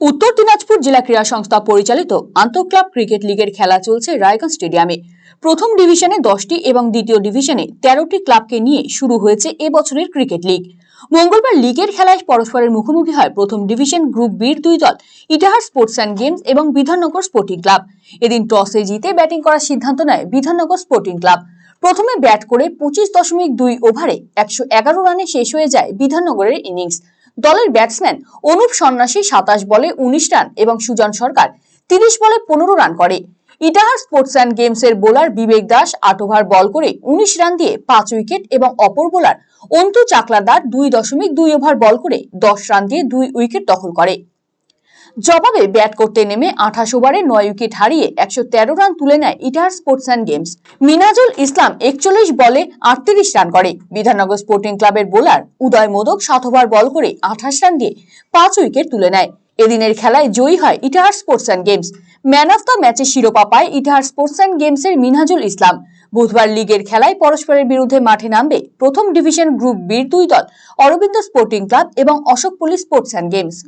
উত্তর দিনাজপুর জেলা ক্রীড়া সংস্থা পরিচালিত আন্তঃক্লাব ক্রিকেট লিগের খেলা চলছে রায়গঞ্জ স্টেডিয়ামে। প্রথম ডিভিশনে দশটি এবং দ্বিতীয় ডিভিশনে তেরোটি ক্লাবকে নিয়ে শুরু হয়েছে এবছরের ক্রিকেট লিগ। মঙ্গলবার লিগের খেলায় পরস্পরের মুখোমুখি হয় প্রথম ডিভিশন গ্রুপ বির দুই দল, ইটাহার স্পোর্টস অ্যান্ড গেমস এবং বিধাননগর স্পোর্টিং ক্লাব। এদিন টসে জিতে ব্যাটিং করার সিদ্ধান্ত নেয় বিধাননগর স্পোর্টিং ক্লাব। প্রথমে ব্যাট করে পঁচিশ দশমিক দুই ওভারে একশো এগারো রানে শেষ হয়ে যায় বিধাননগরের ইনিংস। দলের ব্যাটসম্যান অনুপ সন্ন্যাসী সাতাশ বলে উনিশ রান এবং সুজন সরকার তিরিশ বলে পনেরো রান করে। ইটাহার স্পোর্টস অ্যান্ড গেমস এর বোলার বিবেক দাস আট ওভার বল করে উনিশ রান দিয়ে পাঁচ উইকেট এবং অপর বোলার অন্তু চাকলাদার দুই দশমিক দুই ওভার বল করে দশ রান দিয়ে দুই উইকেট দখল করে। জবাবে ব্যাট করতে নেমে আঠাশ ওভারে নয় উইকেট হারিয়ে একশো তেরো রান তুলে নেয় Itahar sports and games. Minajul Islam একচল্লিশ বলে আটত্রিশ রান করে। বিধাননগর স্পোর্টিং ক্লাবের বোলার উদয় মোদক সাত ওভার বল করে আঠাশ রান দিয়ে পাঁচ উইকেট তুলে নেয়। এদিনের খেলায় জয়ী হয় Itahar sports and games. Man of the ম্যাচের শিরোপা পায় ইটাহার স্পোর্টস অ্যান্ড গেমসের মিনহাজুল ইসলাম। বুধবার লিগের খেলায় পরস্পরের বিরুদ্ধে মাঠে নামবে প্রথম ডিভিশন গ্রুপ বির দুই দল, অরবিন্দ স্পোর্টিং ক্লাব এবং Ashok police sports and games.